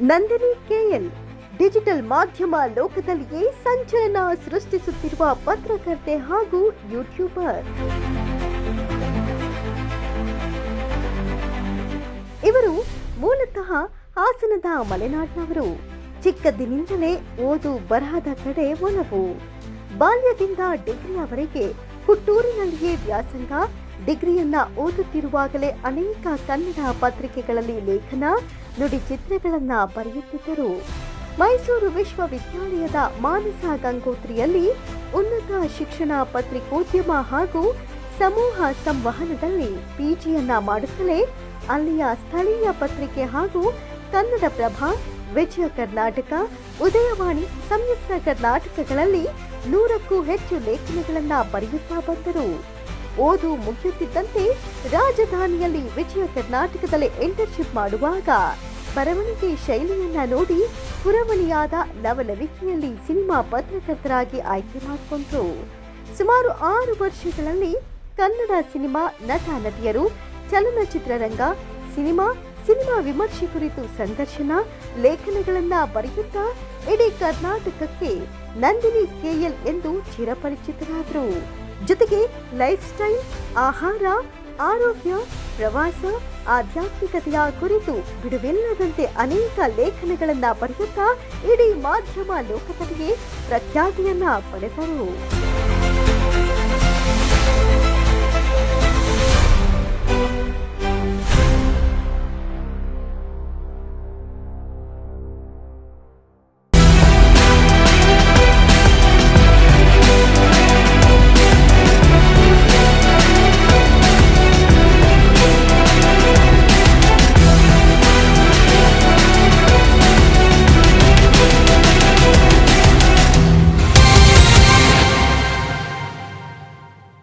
Nandini KL. Digital ಮಾಧ್ಯಮ ಲೋಕದಲ್ಲಿಯೇ ಸಂಚಲನ ಸೃಷ್ಟಿಸುತ್ತಿರುವ ಪತ್ರಕರ್ತೆ ಹಾಗೂ ಯೂಟ್ಯೂಬರ್. ಇವರು ಮೂಲತಃ ಹಾಸನದ ಮಲೆನಾಡಿನವರು. ಚಿಕ್ಕಂದಿನಿಂದಲೇ ಓದು ಬರಹದ ಕಡೆ ಒಲವು. ಬಾಲ್ಯದಿಂದ ಡಿಗ್ರಿಯವರೆಗೆ ಹುಟ್ಟೂರಿನಲ್ಲಿಯೇ ವ್ಯಾಸಂಗ ಡಿಗ್ರಿಯನ್ನ ಓದುತ್ತಿರುವಾಗಲೇ ಅನೇಕ ಕನ್ನಡ ಪತ್ರಿಕೆಗಳಲ್ಲಿ ಲೇಖನ, ನುಡಿ ಚಿತ್ರಗಳನ್ನ ಬರೆಯುತ್ತಿದ್ದರು. ಮೈಸೂರು ವಿಶ್ವವಿದ್ಯಾಲಯದ ಮಾನಸ ಗಂಗೋತ್ರಿಯಲ್ಲಿ ಉನ್ನತ ಶಿಕ್ಷಣ ಪತ್ರಿಕೋದ್ಯಮ ಹಾಗೂ ಸಮೂಹ ಸಂವಹನದಲ್ಲಿ ಪಿಜಿಯನ್ನ ಮಾಡುತ್ತಲೇ ಅಲ್ಲಿಯ ಸ್ಥಳೀಯ ಪತ್ರಿಕೆ ಹಾಗೂ ಕನ್ನಡ ಪ್ರಭಾ ವಿಜಯ ಕರ್ನಾಟಕ, ಉದಯವಾಣಿ ಸಂಯುಕ್ತ ಕರ್ನಾಟಕಗಳಲ್ಲಿ ನೂರಕ್ಕೂ ಹೆಚ್ಚು ಲೇಖನಗಳನ್ನ ಬರೆಯುತ್ತಾ ಬಂದರು. ಓದು ಮುಗಿಯುತ್ತಿದ್ದಂತೆ ರಾಜಧಾನಿಯಲ್ಲಿ ವಿಜಯ ಕರ್ನಾಟಕದಲ್ಲಿ ಇಂಟರ್ನ್ಶಿಪ್ ಮಾಡುವಾಗ ಬರವಣಿಗೆ ಶೈಲಿಯನ್ನ ನೋಡಿ ಪುರವಣಿಯಾದ ನವಲವಿಕೆಯಲ್ಲಿ ಸಿನಿಮಾ ಪತ್ರಕರ್ತರಾಗಿ ಆಯ್ಕೆ ಮಾಡಿಕೊಂಡ್ರು. ಸುಮಾರು ಆರು ವರ್ಷಗಳಲ್ಲಿ ಕನ್ನಡ ಸಿನಿಮಾ ನಟ ನಟಿಯರು, ಚಲನಚಿತ್ರರಂಗ, ಸಿನಿಮಾ ಸಿನಿಮಾ ವಿಮರ್ಶೆ ಕುರಿತು ಸಂದರ್ಶನ, ಲೇಖನಗಳನ್ನ ಬರೆಯುತ್ತಾ ಇಡೀ ಕರ್ನಾಟಕಕ್ಕೆ ನಂದಿನಿ ಕೆಎಲ್ ಎಂದು ಚಿರಪರಿಚಿತರಾದರು. ಜೊತೆಗೆ ಲೈಫ್ ಸ್ಟೈಲ್ ಆಹಾರ, ಆರೋಗ್ಯ, ಪ್ರವಾಸ, ಆಧ್ಯಾತ್ಮಿಕತೆಯ ಕುರಿತು ಬಿಡುವಿಲ್ಲದಂತೆ ಅನೇಕ ಲೇಖನಗಳನ್ನು ಬರೆಯುತ್ತಾ ಇಡೀ ಮಾಧ್ಯಮ ಲೋಕದಲ್ಲಿಯೇ ಪ್ರಖ್ಯಾತಿಯನ್ನ ಪಡೆದರು.